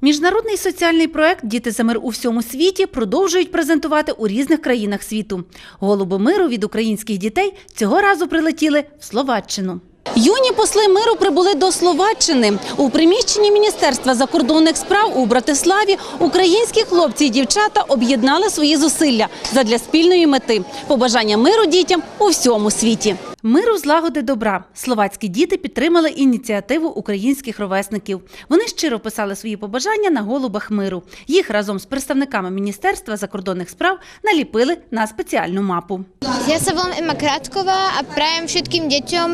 Міжнародний соціальний проект Діти за мир у всьому світі продовжують презентувати у різних країнах світу. Голуби миру від українських дітей цього разу прилетіли в Словаччину. Юні посли миру прибули до Словаччини. У приміщенні Міністерства закордонних справ у Братиславі українські хлопці і дівчата об'єднали свої зусилля задля спільної мети побажання миру дітям у всьому світі. Миру злагоди добра. Словацькі діти підтримали ініціативу українських ровесників. Вони щиро писали свої побажання на голубах миру. Їх разом з представниками Міністерства закордонних справ наліпили на спеціальну мапу. Ja sa volám Emma Krátková a prajem všetkým deťom,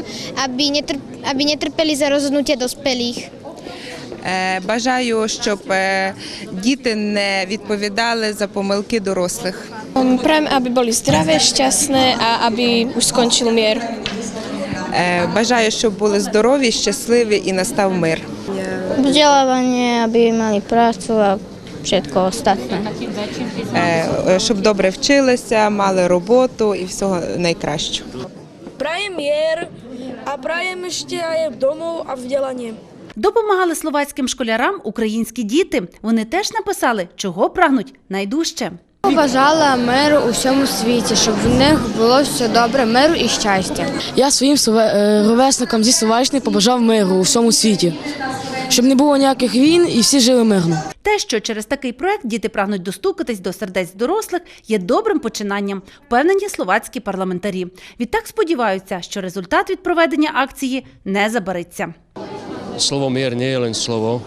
aby, netrp, aby netrpeli za rozhodnutia dospelých. Е, Бажаю, щоб е, діти не відповідали за помилки дорослих. Boli zdravé, šťastné a aby už skončil mier. Е, Бажаю, щоб були здорові, щасливі і настав мир. Mali prácu a všetko ostatné. Е, е, Щоб добре вчилися, мали роботу і всього найкращого. Mier a prajem ešte aj domov a vzdelanie. Допомагали словацьким школярам українські діти. Вони теж написали, чого прагнуть найдужче. Побажала миру у всьому світі, щоб в них було все добре, миру і щастя. Я своїм е, ровесникам зі Словаччини побажав миру у всьому світі, щоб не було ніяких війн і всі жили мирно. Те, що через такий проект діти прагнуть достукатись до сердець дорослих, є добрим починанням, впевнені словацькі парламентарі. Відтак сподіваються, що результат від проведення акції не забариться. Slovo mier nie je len slovo,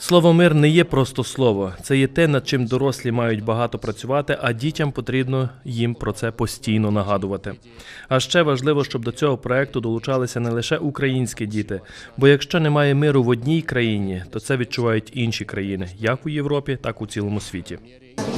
Слово мир не є просто слово. Це є те, над чим дорослі мають багато працювати, а дітям потрібно їм про це постійно нагадувати. А ще важливо, щоб до цього проекту долучалися не лише українські діти, бо якщо немає миру в одній країні, то це відчувають інші країни, як у Європі, так і у цілому світі.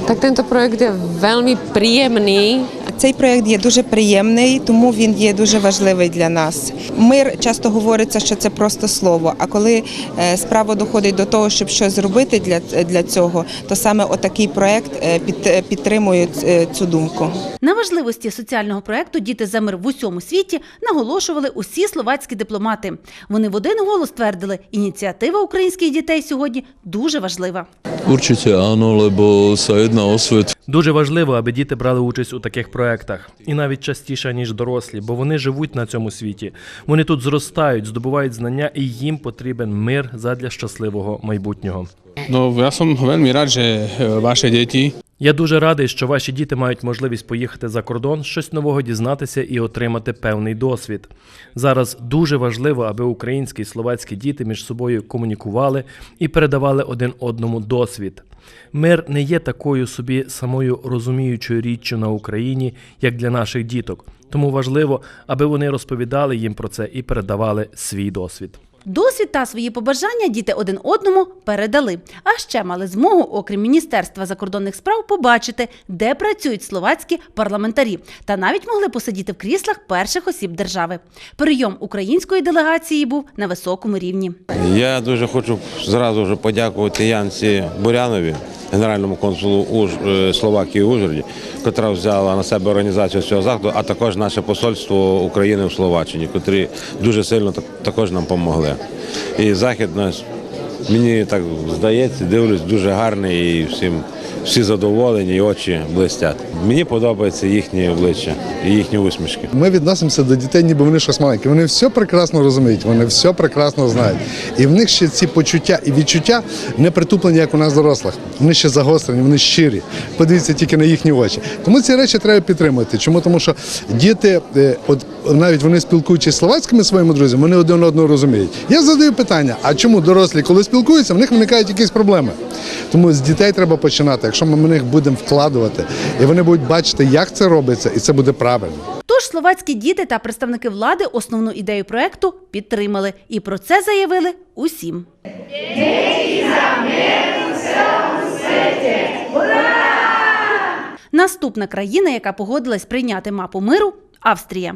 Tak tento projekt je veľmi príjemný. Цей проєкт є дуже приємний, тому він є дуже важливий для нас. Мир часто говориться, що це просто слово. А коли е, справа доходить до того, щоб щось зробити для, для цього, то саме отакий проєкт е, під, підтримує е, цю думку. На важливості соціального проекту Діти за мир в усьому світі наголошували усі словацькі дипломати. Вони в один голос твердили, ініціатива українських дітей сьогодні дуже важлива. Určite áno, lebo sa jedná o svet, Дуже важливо, аби діти брали участь у таких проектах, і навіть частіше ніж дорослі, бо вони живуть на цьому світі. Вони тут зростають, здобувають знання, і їм потрібен мир задля щасливого майбутнього. No, ja som veľmi rád, že e, vaše Я дуже радий, що ваші діти мають можливість поїхати за кордон, щось нового дізнатися і отримати певний досвід. Зараз дуже важливо, аби українські і словацькі діти між собою комунікували і передавали один одному досвід. Мир не є такою собі самою розуміючою річчю на Україні, як для наших діток. Тому важливо, аби вони розповідали їм про це і передавали свій досвід. Досвід та свої побажання діти один одному передали. А ще мали змогу, окрім Міністерства закордонних справ, побачити, де працюють словацькі парламентарі, та навіть могли посидіти в кріслах перших осіб держави. Прийом української делегації був на високому рівні. Я дуже хочу зразу вже подякувати Янці Бурянові, генеральному консулу е, Словакії в Ужгороді, яка взяла на себе організацію цього заходу, а також наше посольство України в Словаччині, котрі дуже сильно так- також нам допомогли. І захід наш, мені так здається, дивлюсь, дуже гарний і всім. Всі задоволені, і очі блистять. Мені подобається їхні обличчя і їхні усмішки. Ми відносимося до дітей, ніби вони щось маленьке. Вони все прекрасно розуміють, вони все прекрасно знають. І в них ще ці почуття і відчуття не притуплені, як у нас дорослих. Вони ще загострені, вони щирі. Подивіться тільки на їхні очі. Тому ці речі треба підтримувати. Чому? Тому що діти, е, от навіть вони спілкуючись з словацькими своїми друзями, вони один одного розуміють. Я задаю питання: а чому дорослі, коли спілкуються, в них виникають якісь проблеми? Тому з дітей треба починати. Якщо ми в них будемо вкладувати, і вони будуть бачити, як це робиться, і це буде правильно. Тож словацькі діти та представники влади основну ідею проекту підтримали. І про це заявили усім. Наступна країна, яка погодилась прийняти мапу миру Австрія.